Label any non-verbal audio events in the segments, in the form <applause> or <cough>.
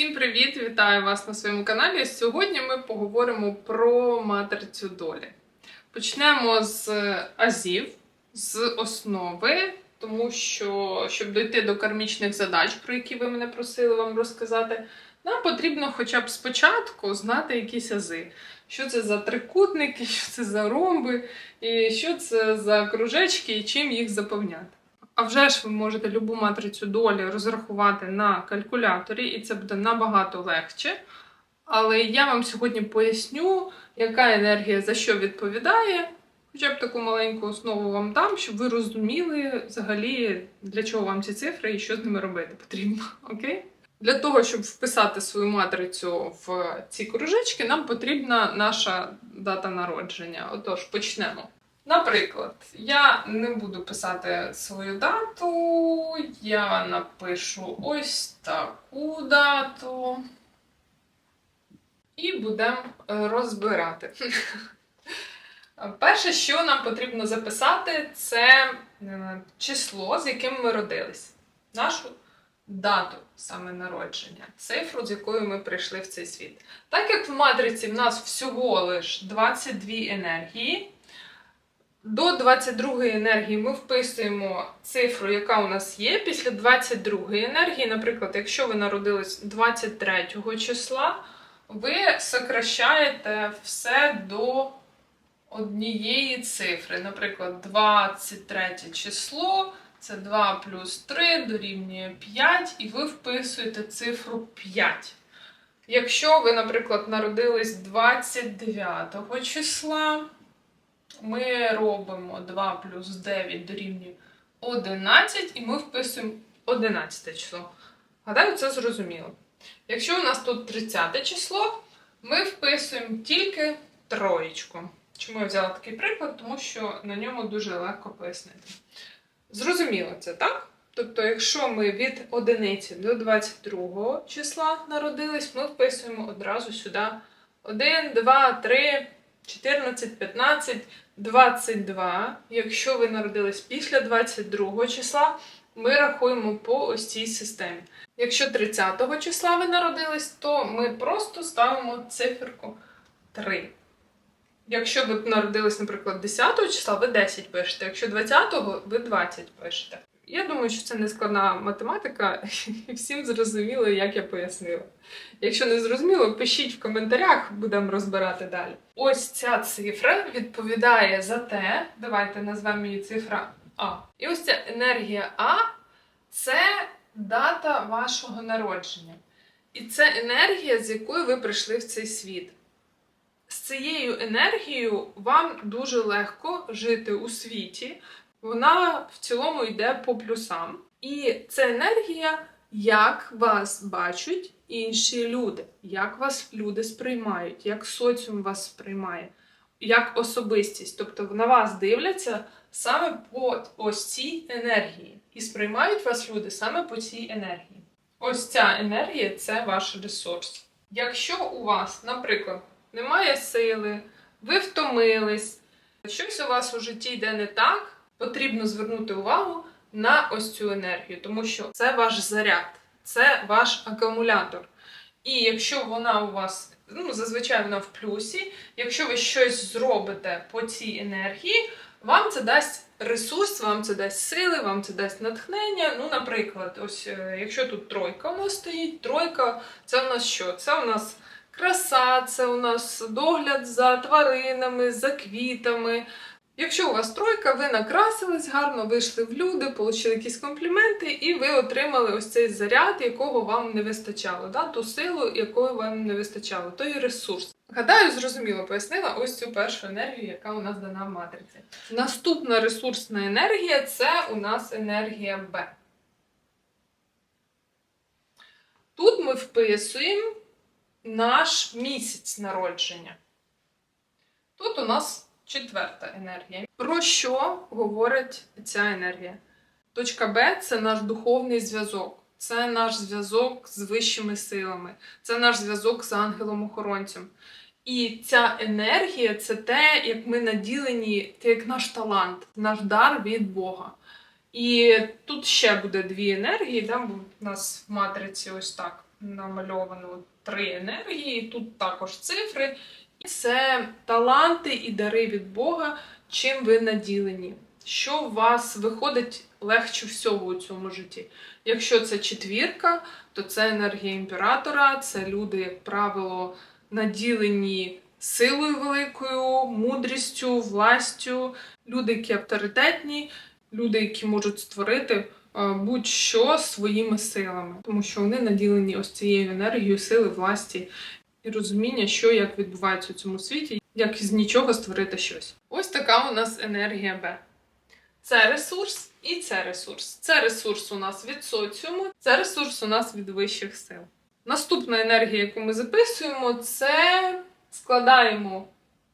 Всім привіт! Вітаю вас на своєму каналі. Сьогодні ми поговоримо про матрицю долі. Почнемо з азів, з основи, тому що, щоб дойти до кармічних задач, про які ви мене просили вам розказати, нам потрібно хоча б спочатку знати якісь ази. Що це за трикутники, <laughs> що це за ромби, і що це за кружечки, і чим їх заповняти. А вже ж ви можете любу матрицю долі розрахувати на калькуляторі, і це буде набагато легше. Але я вам сьогодні поясню, яка енергія за що відповідає. Хоча б таку маленьку основу вам дам, щоб ви розуміли взагалі, для чого вам ці цифри і що з ними робити потрібно. Окей? Для того, щоб вписати свою матрицю в ці кружечки, нам потрібна наша дата народження. Отож, почнемо. Наприклад, я не буду писати свою дату, я напишу ось таку дату. І будемо е, розбирати. <laughs> Перше, що нам потрібно записати, це е, число, з яким ми родились. Нашу дату саме народження, цифру, з якою ми прийшли в цей світ. Так як в матриці в нас всього лиш 22 енергії. До 22 енергії ми вписуємо цифру, яка у нас є. Після 22 енергії, наприклад, якщо ви народились 23 числа, ви сокращаєте все до однієї цифри. Наприклад, 23 число це 2 плюс 3 дорівнює 5, і ви вписуєте цифру 5. Якщо ви, наприклад, народились 29 числа, ми робимо 2 плюс 9 дорівнює 11, і ми вписуємо 11 число. Гадаю, це зрозуміло. Якщо у нас тут 30 число, ми вписуємо тільки троєчку. Чому я взяла такий приклад? Тому що на ньому дуже легко пояснити. Зрозуміло це, так? Тобто, якщо ми від 1 до 22 числа народились, ми вписуємо одразу сюди 1, 2, 3, 14, 15, 22. Якщо ви народились після 22 числа, ми рахуємо по ось цій системі. Якщо 30 числа ви народились, то ми просто ставимо циферку 3. Якщо ви народились, наприклад, 10 числа, ви 10 пишете. Якщо 20-го, ви 20 пишете. Я думаю, що це не складна математика, <laughs> і всім зрозуміло, як я пояснила. Якщо не зрозуміло, пишіть в коментарях, будемо розбирати далі. Ось ця цифра відповідає за те, давайте назвемо її цифра А. І ось ця енергія А це дата вашого народження. І це енергія, з якою ви прийшли в цей світ. З цією енергією вам дуже легко жити у світі. Вона в цілому йде по плюсам. І це енергія, як вас бачать інші люди, як вас люди сприймають, як соціум вас сприймає, як особистість. Тобто на вас дивляться саме по ось цій енергії. І сприймають вас люди саме по цій енергії. Ось ця енергія це ваш ресурс. Якщо у вас, наприклад, немає сили, ви втомились, щось у вас у житті йде не так, потрібно звернути увагу на ось цю енергію, тому що це ваш заряд, це ваш акумулятор. І якщо вона у вас, ну, зазвичай вона в плюсі, якщо ви щось зробите по цій енергії, вам це дасть ресурс, вам це дасть сили, вам це дасть натхнення. Ну, наприклад, ось е, якщо тут тройка у нас стоїть, тройка це у нас що? Це у нас краса, це у нас догляд за тваринами, за квітами. Якщо у вас тройка, ви накрасились гарно, вийшли в люди, отримали якісь компліменти, і ви отримали ось цей заряд, якого вам не вистачало, да? ту силу, якої вам не вистачало, той ресурс. Гадаю, зрозуміло пояснила ось цю першу енергію, яка у нас дана в матриці. Наступна ресурсна енергія це у нас енергія Б. Тут ми вписуємо наш місяць народження. Тут у нас четверта енергія. Про що говорить ця енергія? Точка Б це наш духовний зв'язок, це наш зв'язок з вищими силами, це наш зв'язок з ангелом-охоронцем. І ця енергія це те, як ми наділені, це як наш талант, наш дар від Бога. І тут ще буде дві енергії, да, в нас в матриці ось так. намальовано три енергії, тут також цифри. Це таланти і дари від Бога, чим ви наділені. Що у вас виходить легше всього у цьому житті? Якщо це четвірка, то це енергія імператора, це люди, як правило, наділені силою великою, мудрістю, властю, люди, які авторитетні, люди, які можуть створити е, будь-що своїми силами, тому що вони наділені ось цією енергією сили, власті і розуміння, що як відбувається у цьому світі, як із нічого створити щось. Ось така у нас енергія Б. Це ресурс і це ресурс. Це ресурс у нас від соціуму, це ресурс у нас від вищих сил. Наступна енергія, яку ми записуємо, це складаємо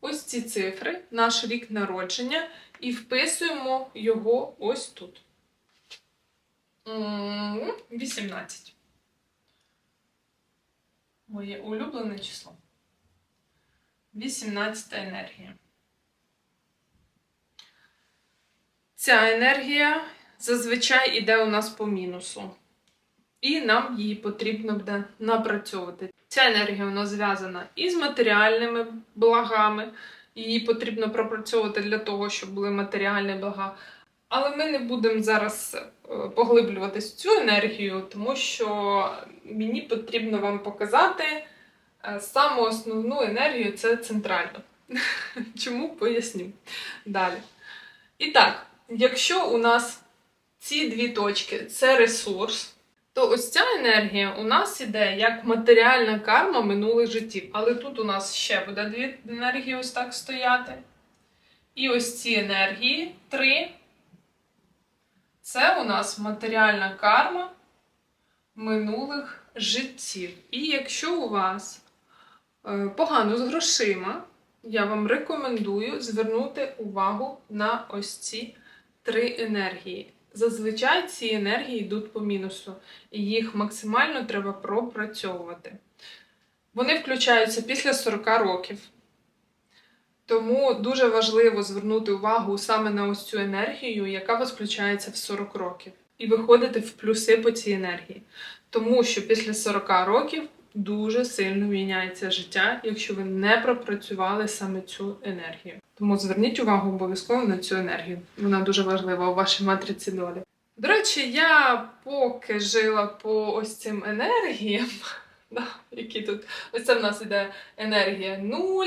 ось ці цифри, наш рік народження, і вписуємо його ось тут. 18. Моє улюблене число. 18 енергія. Ця енергія зазвичай іде у нас по мінусу. І нам її потрібно буде напрацьовувати. Ця енергія нас зв'язана із матеріальними благами. Її потрібно пропрацьовувати для того, щоб були матеріальні блага. Але ми не будемо зараз е, поглиблюватись в цю енергію, тому що мені потрібно вам показати е, саму основну енергію це центральну. <laughs> Чому поясню далі. І так, якщо у нас ці дві точки це ресурс, то ось ця енергія у нас іде як матеріальна карма минулих життів. Але тут у нас ще буде дві енергії ось так стояти. І ось ці енергії три. Це у нас матеріальна карма минулих життів. І якщо у вас е, погано з грошима, я вам рекомендую звернути увагу на ось ці три енергії. Зазвичай ці енергії йдуть по мінусу, і їх максимально треба пропрацьовувати. Вони включаються після 40 років. Тому дуже важливо звернути увагу саме на ось цю енергію, яка вас включається в 40 років, і виходити в плюси по цій енергії. Тому що після 40 років дуже сильно міняється життя, якщо ви не пропрацювали саме цю енергію. Тому зверніть увагу обов'язково на цю енергію. Вона дуже важлива у вашій матриці долі. До речі, я поки жила по ось цим енергіям, <laughs> які тут. Ось це в нас іде енергія 0.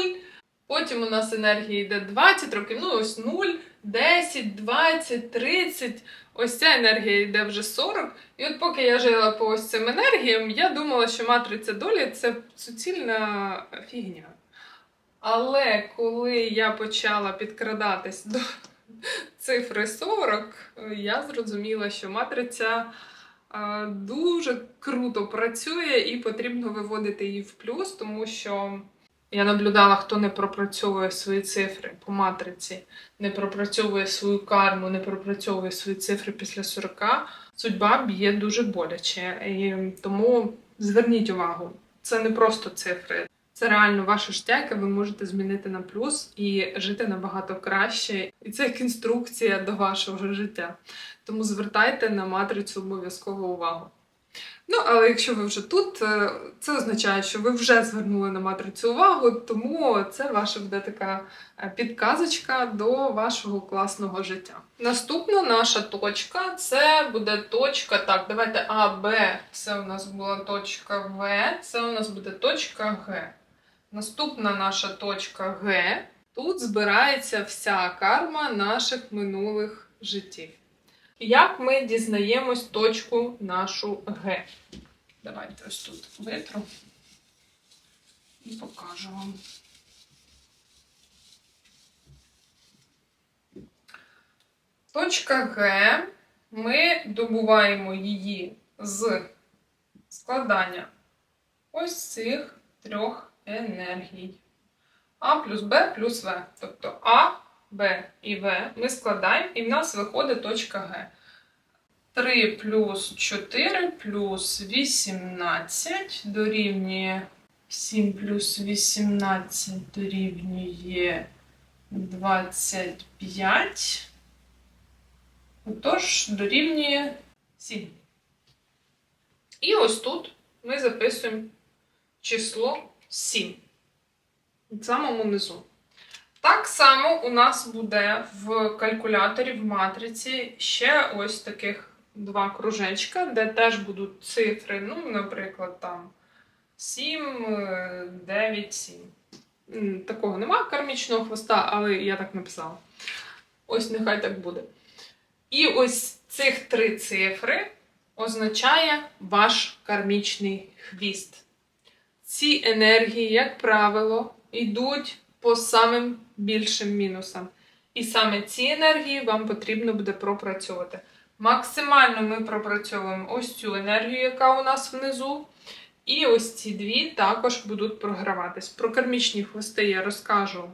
Потім у нас енергія йде 20 років, ну ось 0, 10, 20, 30. Ось ця енергія йде вже 40. І от поки я жила по ось цим енергіям, я думала, що матриця долі це суцільна фігня. Але коли я почала підкрадатись до цифри 40, я зрозуміла, що матриця дуже круто працює і потрібно виводити її в плюс, тому що. Я наблюдала, хто не пропрацьовує свої цифри по матриці, не пропрацьовує свою карму, не пропрацьовує свої цифри після 40, судьба б'є дуже боляче. І тому зверніть увагу, це не просто цифри, це реально ваше життя, яке ви можете змінити на плюс і жити набагато краще. І це як інструкція до вашого життя. Тому звертайте на матрицю обов'язково увагу. Ну, але якщо ви вже тут, е, це означає, що ви вже звернули на матрицю увагу, тому це ваша буде така е, підказочка до вашого класного життя. Наступна наша точка це буде точка. Так, давайте А, Б. Це у нас була точка В, це у нас буде точка Г. Наступна наша точка Г. Тут збирається вся карма наших минулих життів. Як ми дізнаємось точку нашу Г? Давайте ось тут витру і покажу вам. Точка Г. Ми добуваємо її з складання ось цих трьох енергій. А плюс Б плюс В. Тобто А, Б і В ми складаємо, і в нас виходить точка Г. 3 плюс 4 плюс 18 дорівнює 7 плюс 18 дорівнює 25. Отож, дорівнює 7. І ось тут ми записуємо число 7 в самому низу. Так само у нас буде в калькуляторі в матриці ще ось таких два кружечка, де теж будуть цифри, ну, наприклад, там 7, е, 9, 7. Такого нема кармічного хвоста, але я так написала. Ось нехай так буде. І ось цих три цифри означає ваш кармічний хвіст. Ці енергії, як правило, йдуть по самим більшим мінусам. І саме ці енергії вам потрібно буде пропрацьовувати. Максимально ми пропрацьовуємо ось цю енергію, яка у нас внизу. І ось ці дві також будуть програватись. Про кармічні хвости я розкажу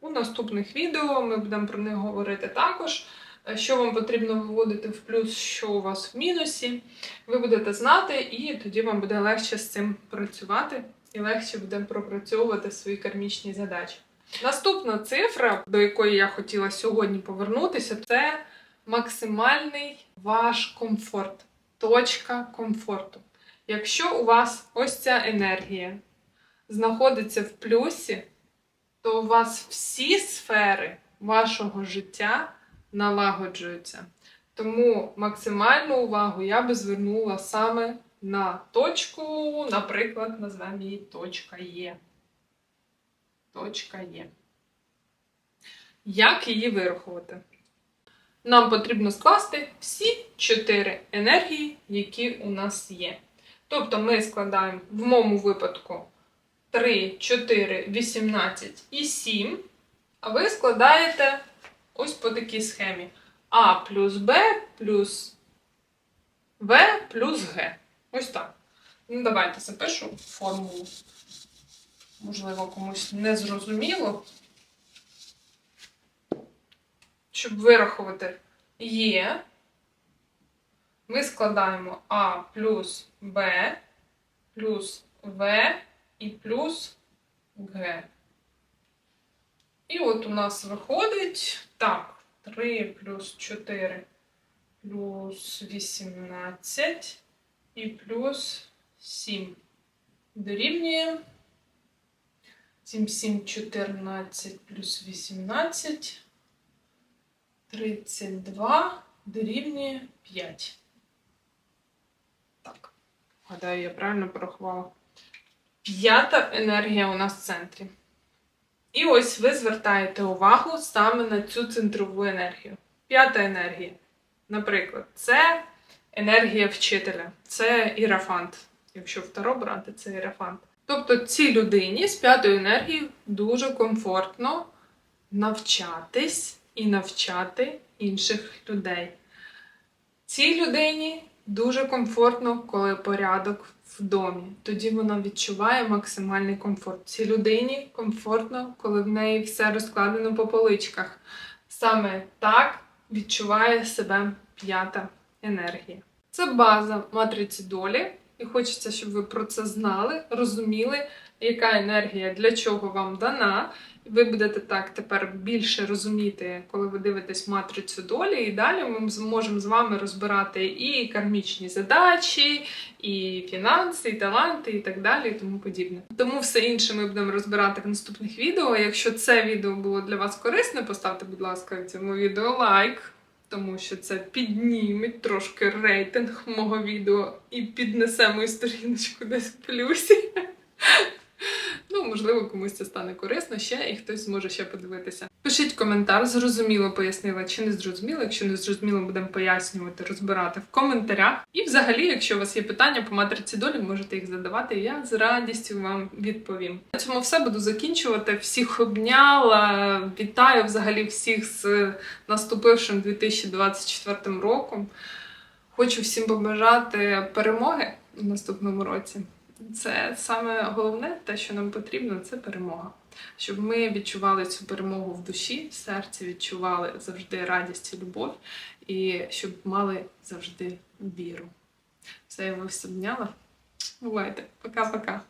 у наступних відео. Ми будемо про них говорити також. Що вам потрібно виводити в плюс, що у вас в мінусі. Ви будете знати, і тоді вам буде легше з цим працювати і легше буде пропрацьовувати свої кармічні задачі. Наступна цифра, до якої я хотіла сьогодні повернутися, це максимальний ваш комфорт, точка комфорту. Якщо у вас ось ця енергія знаходиться в плюсі, то у вас всі сфери вашого життя налагоджуються. Тому максимальну увагу я би звернула саме на точку, наприклад, назвемо її точка Є. Точка Є. Як її вирахувати? Нам потрібно скласти всі чотири енергії, які у нас є. Тобто ми складаємо в моєму випадку 3, 4, 18 і 7, а ви складаєте ось по такій схемі А плюс Б плюс В плюс Г. Ось так. Ну, давайте запишу формулу. Можливо, комусь не зрозуміло. Щоб вирахувати Є, ми складаємо А плюс Б плюс В і плюс Г. І от у нас виходить так, 3 плюс 4 плюс 18 і плюс 7. Дорівнює 7, 7, 14 плюс 18. 32 дорівнює 5. Так. Гадаю, я правильно порахувала. П'ята енергія у нас в центрі. І ось ви звертаєте увагу саме на цю центрову енергію. П'ята енергія. Наприклад, це енергія вчителя, це ірафант. Якщо второ брати, це ірафант. Тобто цій людині з п'ятою енергією дуже комфортно навчатись і навчати інших людей. Цій людині дуже комфортно, коли порядок в домі. Тоді вона відчуває максимальний комфорт. Цій людині комфортно, коли в неї все розкладено по поличках. Саме так відчуває себе п'ята енергія. Це база матриці долі, і хочеться, щоб ви про це знали, розуміли, яка енергія для чого вам дана. Ви будете так тепер більше розуміти, коли ви дивитесь матрицю долі, і далі ми зможемо з вами розбирати і кармічні задачі, і фінанси, і таланти, і так далі, і тому подібне. Тому все інше ми будемо розбирати в наступних відео. Якщо це відео було для вас корисне, поставте, будь ласка, цьому відео лайк. Тому що це підніме трошки рейтинг мого відео і піднесе мою сторіночку десь в плюсі. Ну, можливо, комусь це стане корисно ще, і хтось зможе ще подивитися. Пишіть коментар, зрозуміло пояснила чи не зрозуміло. Якщо не зрозуміло, будемо пояснювати, розбирати в коментарях. І взагалі, якщо у вас є питання по матриці долі, можете їх задавати, я з радістю вам відповім. На цьому все буду закінчувати. Всіх обняла. Вітаю взагалі всіх з наступившим 2024 роком. Хочу всім побажати перемоги в наступному році. Це саме головне, те, що нам потрібно, це перемога. Щоб ми відчували цю перемогу в душі, в серці, відчували завжди радість і любов, і щоб мали завжди віру. Все, я вас обняла. Бувайте. Пока-пока.